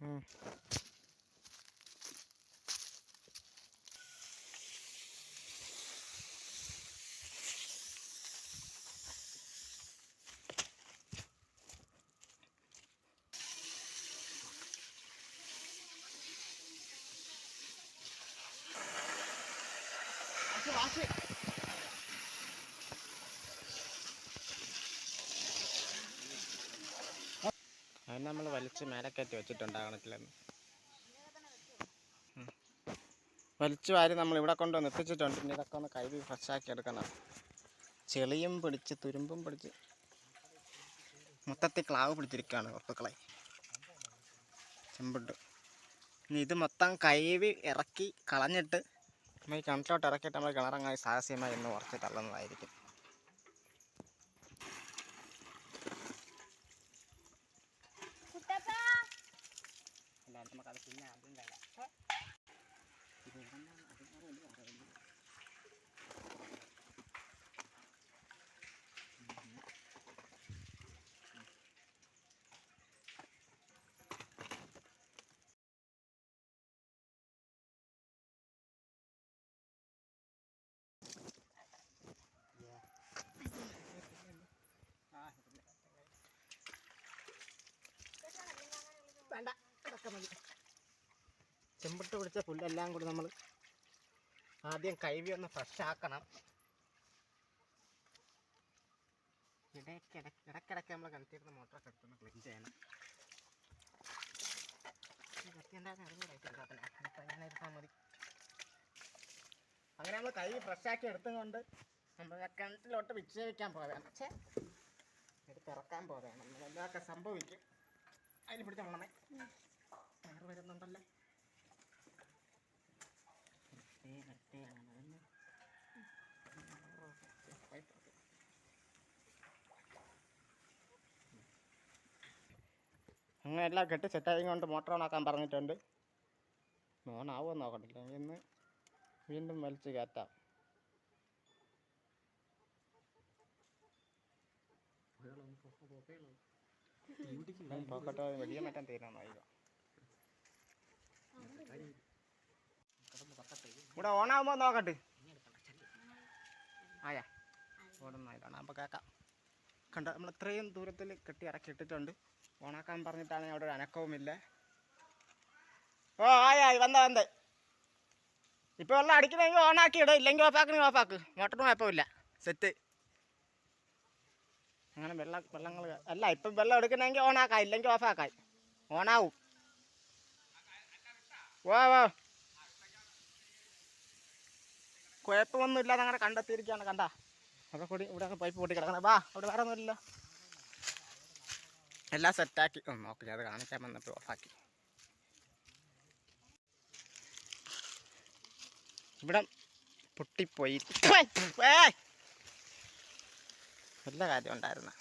Watch. അത് നമ്മൾ വലിച്ച് മേലെ കയറ്റി വെച്ചിട്ടുണ്ട് വലിച്ചു വാരി നമ്മൾ ഇവിടെ കൊണ്ടുവന്ന് എത്തിച്ചിട്ടുണ്ട്. ഇനി ഇതൊക്കെ ഒന്ന് കഴുകി ഫ്രഷാക്കി എടുക്കണം. ചെളിയും പിടിച്ച് തുരുമ്പും പിടിച്ച് മൊത്തത്തിൽ ക്ലാവ് പിടിച്ചിരിക്കുകയാണ് വസ്തുക്കളെ ചെമ്പിട്ട് ഇനി ഇത് മൊത്തം കൈവി ഇറക്കി കളഞ്ഞിട്ട് നമ്മൾ ഈ കിണറ്റിലോട്ട് ഇറക്കിയിട്ട് നമ്മൾ കിണറങ്ങായി സാഹസ്യമായി ഇന്ന് കുറച്ച് തള്ളുന്നതായിരിക്കും. ini kan ada ചെമ്പിട്ട് പിടിച്ച പുല്ലെല്ലാം കൂടി നമ്മൾ ആദ്യം കൈവി ഒന്ന് ഫ്രഷ് ആക്കണം. ഇടയ്ക്കിടയ്ക്ക് ഇടയ്ക്കിടയ്ക്ക് നമ്മൾ കിണറ്റിരുന്ന മോട്ടറൊക്കെ എടുത്തൊന്ന് ക്ലീൻ ചെയ്യണം. അങ്ങനെ നമ്മൾ കൈ ഫ്രഷ് ആക്കി എടുത്തുകൊണ്ട് നമ്മൾ കിണറ്റിലോട്ട് വിക്ഷേപിക്കാൻ പോവുകയാണ്. പക്ഷേ എടുത്തിറക്കാൻ പോവുകയാണ്. നമ്മളെല്ലാമൊക്കെ സംഭവിക്കും. അതിൽ പിടിച്ച വെള്ളമേ വയറ് വരുന്നുണ്ടല്ലോ വെട്ടേ, വെട്ടേ, അങ്ങനെ തന്നെ. പൈപ്പ് ഒക്കെ. അങ്ങനെ എല്ലാം കെട്ടി സെറ്റായി കൊണ്ട് മോട്ടർ ഓണാക്കാൻ പറഞ്ഞിട്ടുണ്ട്. ഓണാവുമോ നോക്കട്ടില്ല ഇന്ന് വീണ്ടും വലിച്ച് കയറ്റാം. ഇവിടെ ഓണാകുമ്പോൾ നോക്കട്ടെ. ആയാ. കേൾക്കാം. കണ്ട നമ്മൾ ഇത്രയും ദൂരത്തിൽ കെട്ടി ഇറക്കി ഇട്ടിട്ടുണ്ട്. ഓണാക്കാൻ പറഞ്ഞിട്ടാണ് അവിടെ ഒരു അനക്കവുമില്ല. ഓ ആയായി വന്ന വന്ന്. ഇപ്പോൾ വെള്ളം അടിക്കണമെങ്കിൽ ഓണാക്കി ഇടും. ഇല്ലെങ്കിൽ ഓഫാക്കണെങ്കിൽ ഓഫാക്ക് മോട്ടറിന് കുഴപ്പമില്ല. സെറ്റ് അങ്ങനെ വെള്ളം വെള്ളങ്ങൾ അല്ല ഇപ്പം വെള്ളം എടുക്കണമെങ്കിൽ ഓണാക്കാം ഇല്ലെങ്കിൽ ഓഫാക്കാം ഓണാവും വാ വാ. കുഴപ്പമൊന്നും ഇല്ലാതെ അങ്ങനെ കണ്ടെത്തിയിരിക്കുകയാണ്. കണ്ട. അവിടെ കൂടി ഇവിടെ പൈപ്പ് പൊട്ടി കിടക്കണം. വാ അവിടെ വേറെ ഒന്നുമില്ല എല്ലാം സെറ്റാക്കി. ഒന്ന് നോക്കി അത് കാണിക്കാൻ വന്നപ്പോൾ ഓഫാക്കി. ഇവിടെ പൊട്ടിപ്പോയി. നല്ല കാര്യം ഉണ്ടായിരുന്ന.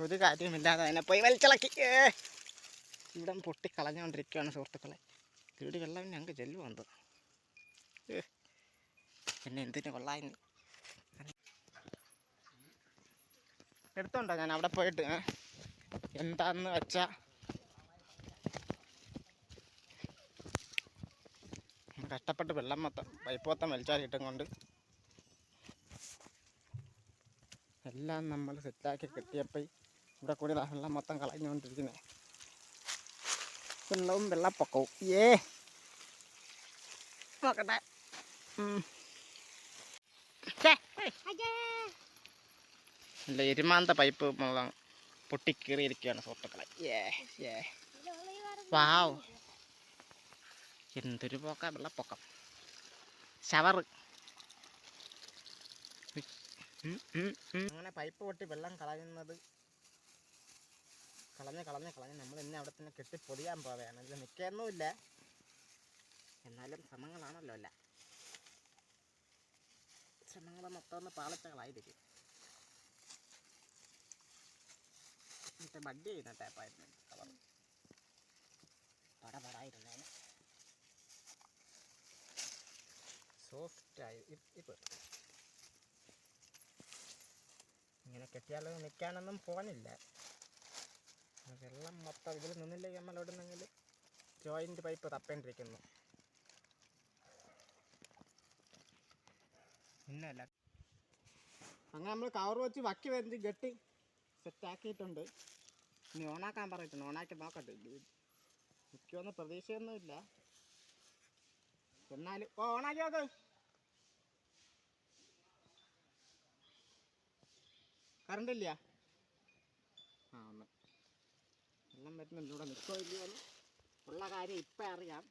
ഒരു കാര്യമില്ലാതെ അതിനെ പോയി വലിച്ചിളക്കി. ഇവിടെ പൊട്ടിക്കളഞ്ഞുകൊണ്ടിരിക്കുകയാണ് സുഹൃത്തുക്കളെ. ഇവിടെ വെള്ളം ഞങ്ങൾക്ക് ചെല്ലുവന്നത് എന്നെ എന്തിനു കൊള്ളായിരുന്നു എടുത്തോണ്ടോ ഞാൻ അവിടെ പോയിട്ട്? എന്താന്ന് വെച്ചാ. കഷ്ടപ്പെട്ട് വെള്ളം മൊത്തം പൈപ്പ് മൊത്തം വലിച്ചാലിട്ടും കൊണ്ട്. എല്ലാം നമ്മൾ സെറ്റാക്കി കെട്ടിയപ്പോൾ ഇവിടെ കൂടി വെള്ളം മൊത്തം കളഞ്ഞുകൊണ്ടിരിക്കുന്നത് വെള്ളവും വെള്ളപ്പൊക്കവും. ഏ നോക്കട്ടെ. ഇല്ല എരുമാന്ത പൈപ്പ് മുഴുവൻ പൊട്ടിക്കീറിയിരിക്കുകയാണ് സുഹൃത്തുക്കളെ. വാവ്. എന്തൊരു പോക്ക വെള്ളപ്പൊക്കം ഷവർ. അങ്ങനെ പൈപ്പ് പൊട്ടി വെള്ളം കളയുന്നത് കളഞ്ഞ് കളഞ്ഞ് കളഞ്ഞ് നമ്മൾ ഇന്ന് അവിടെ തന്നെ കെട്ടി പൊടിയാൻ പോവുകയാണ്. ഇതിൽ നിൽക്കൊന്നുമില്ല. എന്നാലും ശ്രമങ്ങളാണല്ലോ അല്ല ശ്രമങ്ങൾ മൊത്തം ഒന്ന് പാളിച്ചകളായിരിക്കും മറ്റേ ബഡ് ചെയ്യുന്ന ടാപ്പായിരുന്നു കവർ പടപടായിരുന്നേന് സോഫ്റ്റായി ഇപ്പോൾ ഇങ്ങനെ കെട്ടിയാലൊന്നും നിൽക്കാനൊന്നും പോകാനില്ല. വെള്ളം മൊത്തം ഇതിൽ നിന്നില്ലെങ്കിൽ നമ്മൾ നിന്നെങ്കിൽ ജോയിന്റ് പൈപ്പ് തപ്പേണ്ടിരിക്കുന്നു. ഇന്നല്ല. അങ്ങനെ നമ്മൾ കവർ വെച്ച് വക്കി വെച്ച് ഗട്ടി സെറ്റാക്കിയിട്ടുണ്ട്. ഇനി ഓണാക്കാൻ പറഞ്ഞിട്ടുണ്ട്. ഓണാക്കി നോക്കട്ടെ. നിൽക്കുമെന്ന് പ്രതീക്ഷയൊന്നുമില്ല. എന്നാലും ഓ ഓണാക്കി നോക്ക്. കറണ്ട് ഇല്ല. ആ ഒന്ന്. വെള്ളം വരുന്നുണ്ട്. ഇവിടെ നിൽക്കോ ഇല്ലയോ എന്ന്. ഉള്ള കാര്യം ഇപ്പം അറിയാം.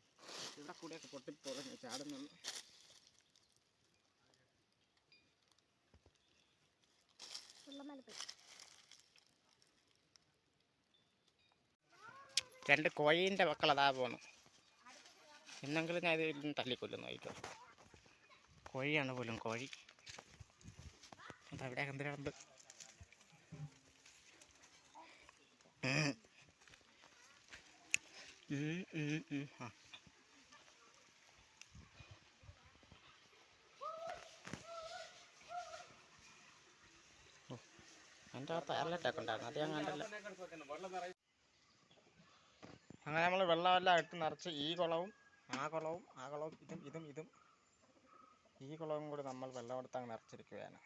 ഇവിടെ കൂടെയൊക്കെ പൊട്ടിപ്പോകുന്നു. ചാടുന്നു രണ്ട് കോഴീന്റെ മക്കൾ അതാ പോകുന്നു എന്നെങ്കിലും ഞാൻ ഇതിൽ തല്ലിക്കൊല്ലുന്നു ആയിട്ട് കോഴിയാണ് പോലും കോഴി. അതവിടെ എന്തിനുണ്ട് ആ. എന്റെ അകത്ത് അയർലറ്റൊക്കെ ഉണ്ടായിരുന്നു. അത് ഞാൻ കണ്ടില്ല. അങ്ങനെ നമ്മൾ വെള്ളമെല്ലാം ഇട്ട് നിറച്ച് ഈ കുളവും ആ കുളവും ആ കുളവും ഇതും ഇതും ഇതും. ഈ കുളവും കൂടി നമ്മൾ വെള്ളം എടുത്ത് അങ്ങ് നിറച്ചിരിക്കുകയാണ്.